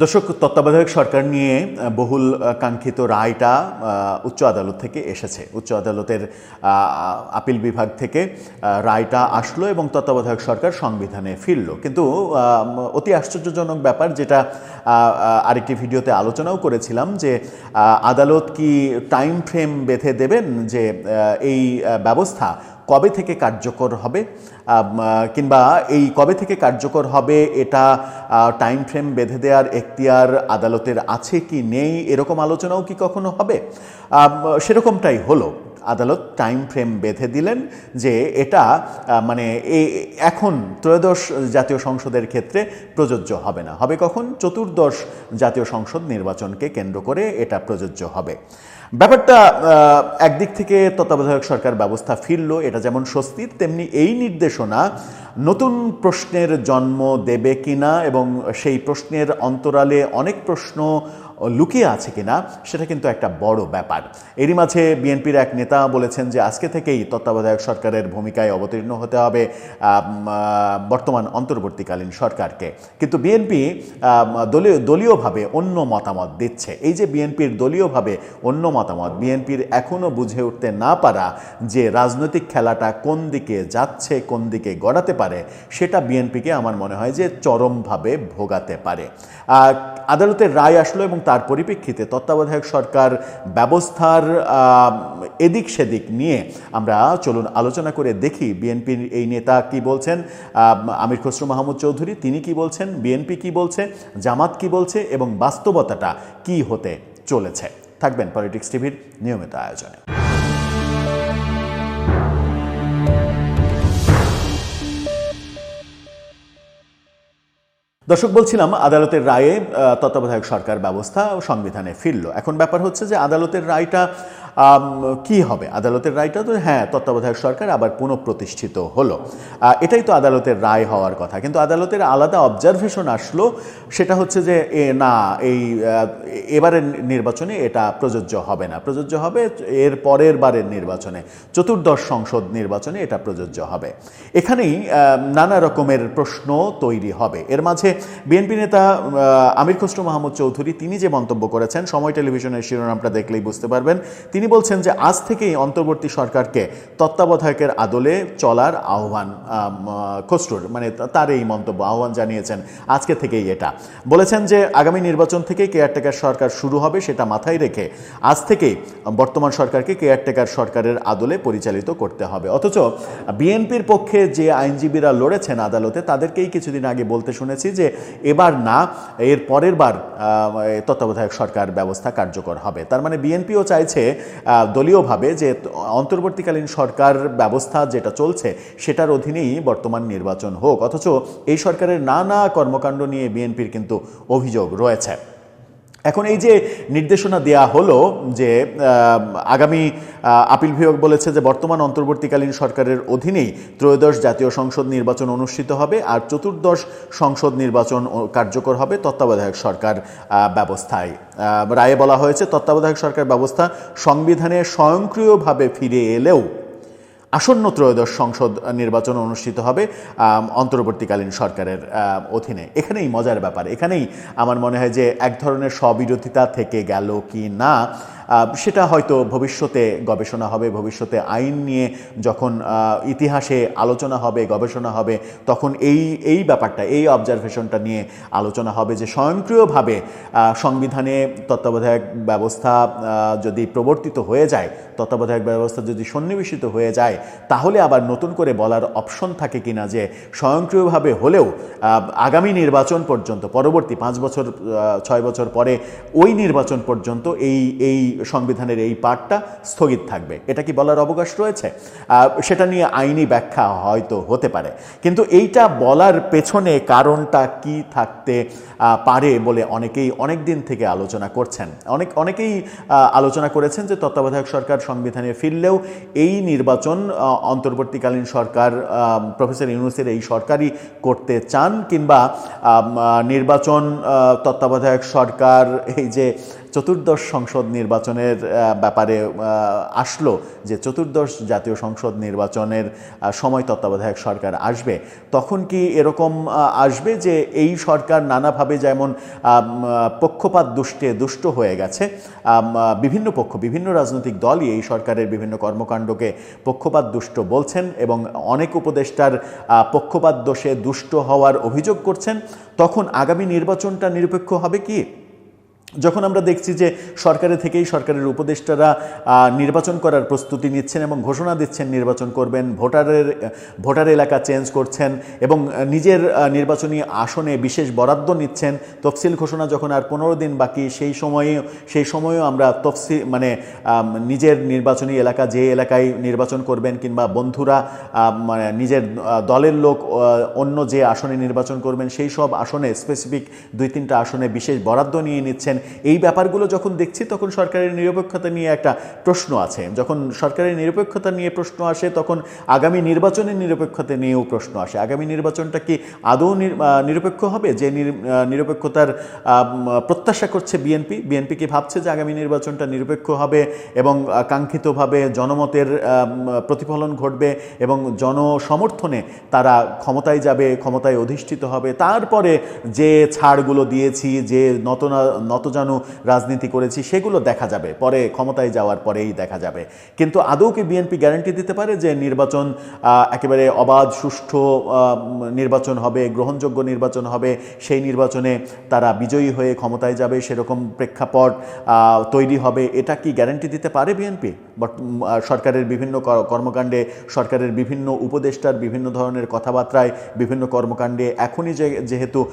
দর্শক, তত্ত্বাবধায়ক সরকার নিয়ে বহুল কাঙ্ক্ষিত রায়টা উচ্চ আদালত থেকে এসেছে। উচ্চ আদালতের আপিল বিভাগ থেকে রায়টা আসলো এবং তত্ত্বাবধায়ক সরকার সংবিধানে ফিরল। কিন্তু অতি আশ্চর্যজনক ব্যাপার যেটা আরেকটি ভিডিওতে আলোচনাও করেছিলাম যে আদালত কি টাইম ফ্রেম বেঁধে দেবেন যে এই ব্যবস্থা কবে থেকে কার্যকর হবে? কিংবা এই কবে থেকে কার্যকর হবে এটা টাইম ফ্রেম বেঁধে দেওয়ার এখতিয়ার আদালতের আছে কি নেই? এরকম আলোচনাও কি কখনো হবে? সেরকমটাই হলো। আদালত টাইম ফ্রেম বেঁধে দিলেন যে এটা মানে এখন ত্রয়োদশ জাতীয় সংসদের ক্ষেত্রে প্রযোজ্য হবে না। হবে কখন? চতুর্দশ জাতীয় সংসদ নির্বাচনকে কেন্দ্র করে এটা প্রযোজ্য হবে। ব্যাপারটা একদিক থেকে তত্ত্বাবধায়ক সরকার ব্যবস্থা ফিরল, এটা যেমন স্বস্তির, তেমনি এই নির্দেশনা নতুন প্রশ্নের জন্ম দেবে কিনা এবং সেই প্রশ্নের অন্তরালে অনেক প্রশ্ন লুকিয়ে আছে কিনা, সেটা কিন্তু একটা বড় ব্যাপার। এরই মাঝে বিএনপির এক নেতা বলেছেন যে আজকে থেকেই তত্ত্বাবধায়ক সরকারের ভূমিকায় অবতীর্ণ হতে হবে বর্তমান অন্তর্বর্তীকালীন সরকারকে। কিন্তু বিএনপি দলীয়, দলীয়ভাবে অন্য মতামত দিচ্ছে। এই যে বিএনপির দলীয়ভাবে অন্য মতামত, বিএনপির এখনও বুঝে উঠতে না পারা যে রাজনৈতিক খেলাটা কোন দিকে যাচ্ছে, কোন দিকে গড়াতে পারে, সেটা বিএনপিকে আমার মনে হয় যে চরমভাবে ভোগাতে পারে। আদালতের রায় আসলো এবং তার পরিপ্রেক্ষিতে তত্ত্বাবধায়ক সরকার ব্যবস্থার এদিক সেদিক নিয়ে আমরা চলুন আলোচনা করে দেখি বিএনপির এই নেতা কি বলছেন আমির খসরু মাহমুদ চৌধুরী, তিনি কি বলছেন, বিএনপি কি বলছে, জামাত কি বলছে এবং বাস্তবতাটা কি হতে চলেছে। থাকবেন পলিটিক্স টিভির নিয়মিত আয়োজনে। দর্শক, বলছিলাম আদালতের রায়ে তত্ত্বাবধায়ক সরকার ব্যবস্থা সংবিধানে ফিরল। এখন ব্যাপার হচ্ছে যে আদালতের রায়টা কি হবে? আদালতের রায়টা তো হ্যাঁ তত্ত্বাবধায়ক সরকার আবার পুনঃপ্রতিষ্ঠিত হলো। এটাই তো আদালতের রায় হওয়ার কথা। কিন্তু আদালতের আলাদা অবজারভেশন আসলো, সেটা হচ্ছে যে না, এই এবারের নির্বাচনে এটা প্রযোজ্য হবে না। প্রযোজ্য হবে এর পরের বারের নির্বাচনে। চতুর্দশ সংসদ নির্বাচনে এটা প্রযোজ্য হবে। এখানেই নানা রকমের প্রশ্ন তৈরি হবে। এর মাঝে বিএনপি নেতা আমির খসরু মাহমুদ চৌধুরী, তিনি যে মন্তব্য করেছেন, সময় টেলিভিশনের শিরোনামটা দেখলেই বুঝতে পারবেন। তিনি বলছেন যে আজ থেকেই অন্তর্বর্তী সরকারকে তত্ত্বাবধায়কের আদলে চলার আহ্বান খসরুর মানে তার এই মন্তব্য, আহ্বান জানিয়েছেন। আজকে থেকেই এটা। বলেছেন যে আগামী নির্বাচন থেকে কেয়ারটেকার সরকার শুরু হবে সেটা মাথায় রেখে আজ থেকেই বর্তমান সরকারকে কেয়ারটেকার সরকারের আদলে পরিচালিত করতে হবে। অথচ বিএনপির পক্ষে যে আইনজীবীরা লড়েছেন আদালতে, তাদেরকেই কিছুদিন আগে বলতে শুনেছি যে এবার না, এর পরের বার তত্ত্বাবধায়ক সরকার ব্যবস্থা কার্যকর হবে। তার মানে বিএনপিও চাইছে দলীয়ভাবে যে অন্তর্বর্তীকালীন সরকার ব্যবস্থা যেটা চলছে, সেটার অধীনেই বর্তমান নির্বাচন হোক। অথচ এই সরকারের নানা কর্মকাণ্ড নিয়ে বিএনপির কিন্তু অভিযোগ রয়েছে। এখন এই যে নির্দেশনা দেয়া হলো যে আগামী আপিল বিভাগ বলেছে যে বর্তমান অন্তর্বর্তীকালীন সরকারের অধীনেই ত্রয়োদশ জাতীয় সংসদ নির্বাচন অনুষ্ঠিত হবে আর চতুর্দশ সংসদ নির্বাচন কার্যকর হবে তত্ত্বাবধায়ক সরকার ব্যবস্থায়। রায়ে বলা হয়েছে তত্ত্বাবধায়ক সরকার ব্যবস্থা সংবিধানে স্বয়ংক্রিয়ভাবে ফিরে এলেও আসন্ন ত্রয়োদশ সংসদ নির্বাচন অনুষ্ঠিত হবে অন্তর্বর্তীকালীন সরকারের অধীনে। এখানেই মজার ব্যাপার। এখানেই আমার মনে হয় যে এক ধরনের স্ববিরোধিতা থেকে গেল কি না। সেটা হয়তো ভবিষ্যতে গবেষণা হবে, ভবিষ্যতে আইন নিয়ে যখন ইতিহাসে আলোচনা হবে, গবেষণা হবে, তখন এই এই ব্যাপারটা, এই অবজারভেশনটা নিয়ে আলোচনা হবে যে স্বয়ংক্রিয়ভাবে সংবিধানে তত্ত্বাবধায়ক ব্যবস্থা যদি প্রবর্তিত হয়ে যায়, তত্ত্বাবধায়ক ব্যবস্থা যদি সন্নিবেশিত হয়ে যায়, তাহলে আবার নতুন করে বলার অপশন থাকে কিনা যে স্বয়ংক্রিয়ভাবে হলেও আগামী নির্বাচন পর্যন্ত, পরবর্তী পাঁচ বছর ছয় বছর পরে ওই নির্বাচন পর্যন্ত এই এই সংবিধানের এই পার্টটা স্থগিত থাকবে। এটা কি বলার অবকাশ রয়েছে? সেটা নিয়ে আইনি ব্যাখ্যা হয়তো হতে পারে। কিন্তু এইটা বলার পেছনে কারণটা কি থাকতে পারে বলে অনেকেই অনেক দিন থেকে আলোচনা করছেন। অনেক, অনেকেই আলোচনা করেছেন যে তত্ত্বাবধায়ক সরকার সংবিধানে ফিরলেও এই নির্বাচন অন্তর্বর্তীকালীন সরকার প্রফেসর ইউনুসের এই সরকারই করতে চান কিংবা নির্বাচন তত্ত্বাবধায়ক সরকার এই যে চতুর্দশ সংসদ নির্বাচনের ব্যাপারে আসলো যে চতুর্দশ জাতীয় সংসদ নির্বাচনের সময় তত্ত্বাবধায়ক সরকার আসবে। তখন কি এরকম আসবে যে এই সরকার নানাভাবে যেমন পক্ষপাত দুষ্টে, দুষ্ট হয়ে গেছে বিভিন্ন পক্ষ, বিভিন্ন রাজনৈতিক দলই এই সরকারের বিভিন্ন কর্মকাণ্ডকে পক্ষপাত দুষ্ট বলছেন এবং অনেক উপদেষ্টার পক্ষপাত দোষে দুষ্ট হওয়ার অভিযোগ করছেন। তখন আগামী নির্বাচনটা নিরপেক্ষ হবে কি? যখন আমরা দেখছি যে সরকারের থেকেই সরকারের উপদেষ্টারা নির্বাচন করার প্রস্তুতি নিচ্ছেন এবং ঘোষণা দিচ্ছেন নির্বাচন করবেন, ভোটারের ভোটার এলাকা চেঞ্জ করছেন এবং নিজের নির্বাচনী আসনে বিশেষ বরাদ্দ নিচ্ছেন, তফসিল ঘোষণা যখন আর পনেরো দিন বাকি সেই সময়ে, সেই সময়েও আমরা তফসিল মানে নিজের নির্বাচনী এলাকা যে এলাকায় নির্বাচন করবেন কিংবা বন্ধুরা মানে নিজের দলের লোক অন্য যে আসনে নির্বাচন করবেন সেই সব আসনে স্পেসিফিক দুই তিনটা আসনে বিশেষ বরাদ্দ নিয়ে নিচ্ছেন। এই ব্যাপারগুলো যখন দেখছি, তখন সরকারের নিরপেক্ষতা নিয়ে একটা প্রশ্ন আছে। যখন সরকারের নিরপেক্ষতা নিয়ে প্রশ্ন আসে, তখন আগামী নির্বাচনের নিরপেক্ষতা নিয়েও প্রশ্ন আসে। আগামী নির্বাচনটা কি আদৌ নির- নিরপেক্ষ হবে? যে নির- নিরপেক্ষতার প্রত্যাশা করছে বিএনপি? বিএনপি কি ভাবছে যে আগামী নির্বাচনটা নিরপেক্ষ হবে এবং কাঙ্ক্ষিতভাবে জনমতের প্রতিফলন ঘটবে এবং জনসমর্থনে তারা ক্ষমতায় যাবে, ক্ষমতায় অধিষ্ঠিত হবে? তারপরে যে ছাড়গুলো দিয়েছি, যে নতনা নতজানু রাজনীতি করেছি, সেগুলো দেখা যাবে। পরে ক্ষমতায় যাওয়ার পরেই দেখা যাবে। কিন্তু আদৌ কি বিএনপি গ্যারান্টি দিতে পারে যে নির্বাচন একেবারে অবাধ, সুষ্ঠু নির্বাচন হবে, গ্রহণযোগ্য নির্বাচন হবে, সেই নির্বাচনে তারা বিজয়ী হয়ে ক্ষমতায় যাবে, সেরকম প্রেক্ষাপট তৈরি হবে, এটা কি গ্যারান্টি দিতে পারে বিএনপি? সরকারের বিভিন্ন কর- কর্মকাণ্ডে, সরকারের বিভিন্ন উপদেষ্টার বিভিন্ন ধরনের কথাবার্তায় বিভিন্ন কর্মকাণ্ডে এখনই যে, যেহেতু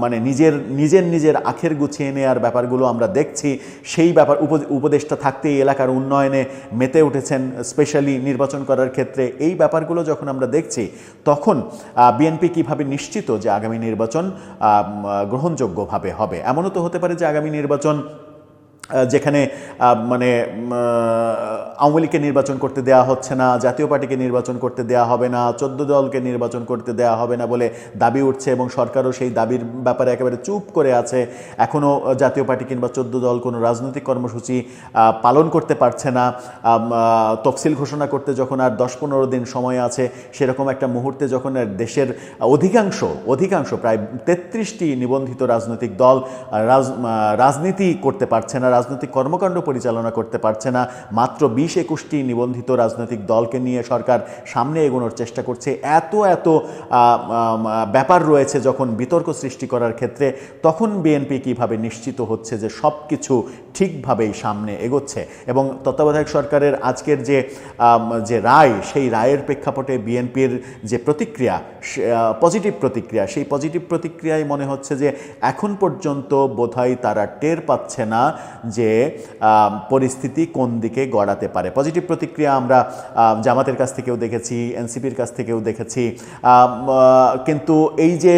মানে নিজের নিজের নিজের আখের গুছিয়ে নেওয়ার ব্যাপারগুলো আমরা দেখছি, সেই ব্যাপার উপ- উপদেষ্টা থাকতে এই এলাকার উন্নয়নে মেতে উঠেছেন, স্পেশালি নির্বাচন করার ক্ষেত্রে। এই ব্যাপারগুলো যখন আমরা দেখছি, তখন বিএনপি কীভাবে নিশ্চিত যে আগামী নির্বাচন গ্রহণযোগ্যভাবে হবে? এমনও তো হতে পারে যে আগামী নির্বাচন যেখানে মানে আওয়ামী লীগকে নির্বাচন করতে দেওয়া হচ্ছে না, জাতীয় পার্টিকে নির্বাচন করতে দেওয়া হবে না, চোদ্দ দলকে নির্বাচন করতে দেওয়া হবে না বলে দাবি উঠছে এবং সরকারও সেই দাবির ব্যাপারে একেবারে চুপ করে আছে। এখনও জাতীয় পার্টি কিংবা চোদ্দ দল কোনো রাজনৈতিক কর্মসূচি পালন করতে পারছে না। তফসিল ঘোষণা করতে যখন আর দশ পনেরো দিন সময় আছে, সেরকম একটা মুহূর্তে যখন দেশের অধিকাংশ অধিকাংশ প্রায় তেত্রিশটি নিবন্ধিত রাজনৈতিক দল রাজনীতি করতে পারছে না রাজনৈতিক কর্মকাণ্ড পরিচালনা করতে পারছে না। মাত্র বিশ একুশটি নিবন্ধিত রাজনৈতিক দলকে নিয়ে সরকার সামনে এগোনোর চেষ্টা করছে। এত এত ব্যাপার রয়েছে যখন বিতর্ক সৃষ্টি করার ক্ষেত্রে, তখন বিএনপি কীভাবে নিশ্চিত হচ্ছে যে সব কিছু ঠিকভাবেই সামনে এগোচ্ছে এবং তত্ত্বাবধায়ক সরকারের আজকের যে যে রায়, সেই রায়ের প্রেক্ষাপটে বিএনপির যে প্রতিক্রিয়া পজিটিভ প্রতিক্রিয়া, সেই পজিটিভ প্রতিক্রিয়ায় মনে হচ্ছে যে এখন পর্যন্ত বোধহয় তারা টের পাচ্ছে না যে পরিস্থিতি কোন দিকে গড়াতে পারে। পজিটিভ প্রতিক্রিয়া আমরা জামাতের কাছ থেকেও দেখেছি, এনসিপির কাছ থেকেও দেখেছি। কিন্তু এই যে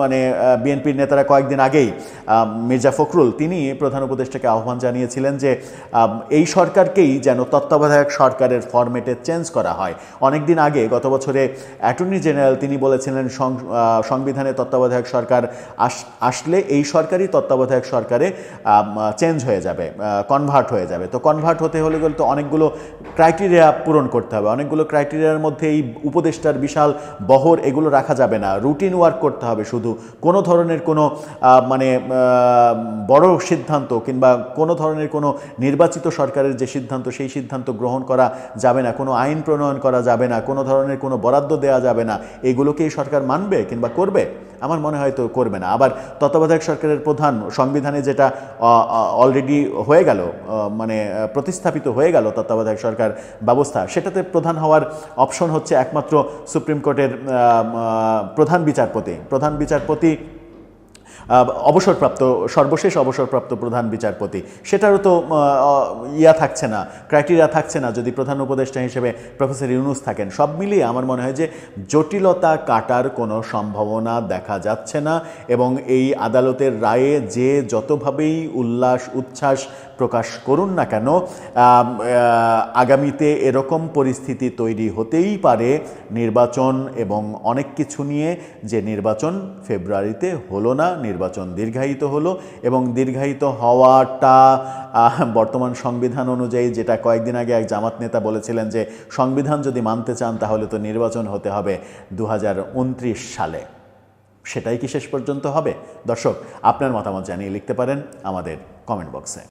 মানে বিএনপির নেতারা কয়েকদিন আগেই মির্জা ফখরুল, তিনি প্রধান উপদেষ্টাকে আহ্বান জানিয়েছিলেন যে এই সরকারকেই যেন তত্ত্বাবধায়ক সরকারের ফরম্যাটে চেঞ্জ করা হয়। অনেক দিন আগে গত বছরে অ্যাটর্নি জেনারেল তিনি বলেছিলেন সংবিধানে তত্ত্বাবধায়ক সরকার আস- আসলে এই সরকারই তত্ত্বাবধায়ক সরকারে চেঞ্জ হয়ে যাবে কনভার্ট হয়ে যাবে। তো কনভার্ট হতে হলে তো অনেকগুলো ক্রাইটেরিয়া পূরণ করতে হবে। অনেকগুলো ক্রাইটেরিয়ার মধ্যে এই উপদেষ্টার বিশাল বহর এগুলো রাখা যাবে না। রুটিন ওয়ার্ক করতে হবে শুধু। কোনো ধরনের কোনো মানে বড় সিদ্ধান্ত কিংবা কোনো ধরনের কোনো নির্বাচিত সরকারের যে সিদ্ধান্ত, সেই সিদ্ধান্ত গ্রহণ করা যাবে না, কোনো আইন প্রণয়ন করা যাবে না, কোনো ধরনের কোনো বরাদ্দ দেওয়া যাবে না এগুলোকে এই সরকার মানবে কিংবা করবে? আমার মনে হয় তো করবে না। আবার তত্ত্বাবধায়ক সরকারের প্রধান সংবিধানে যেটা অলরেডি হয়ে গেল মানে প্রতিস্থাপিত হয়ে গেল তত্ত্বাবধায়ক সরকার ব্যবস্থা, সেটাতে প্রধান হওয়ার অপশন হচ্ছে একমাত্র সুপ্রিম কোর্টের প্রধান বিচারপতি। প্রধান বিচারপতি অবসরপ্রাপ্ত, সর্বশেষ অবসরপ্রাপ্ত প্রধান বিচারপতি। সেটারও তো ইয়া থাকছে না, ক্রাইটেরিয়া থাকছে না, যদি প্রধান উপদেষ্টা হিসেবে প্রফেসর ইউনুস থাকেন। সব মিলিয়ে আমার মনে হয় যে জটিলতা কাটার কোনো সম্ভাবনা দেখা যাচ্ছে না এবং এই আদালতের রায়ে যে যতভাবেই উল্লাস, উচ্ছ্বাস প্রকাশ করুন না কেন আগামীতে এরকম পরিস্থিতি তৈরি হতেই পারে নির্বাচন এবং অনেক কিছু নিয়ে যে নির্বাচন ফেব্রুয়ারিতে হলো না নির্বাচন দীর্ঘায়িত হলো এবং দীর্ঘায়িত হওয়াটা বর্তমান সংবিধান অনুযায়ী যেটা কয়েকদিন আগে এক জামাত নেতা বলেছিলেন যে সংবিধান যদি মানতে চান তাহলে তো নির্বাচন হতে হবে দু হাজার উনত্রিশ সালে। সেটাই কি শেষ পর্যন্ত হবে? দর্শক, আপনার মতামত জানিয়ে লিখতে পারেন আমাদের কমেন্ট বক্সে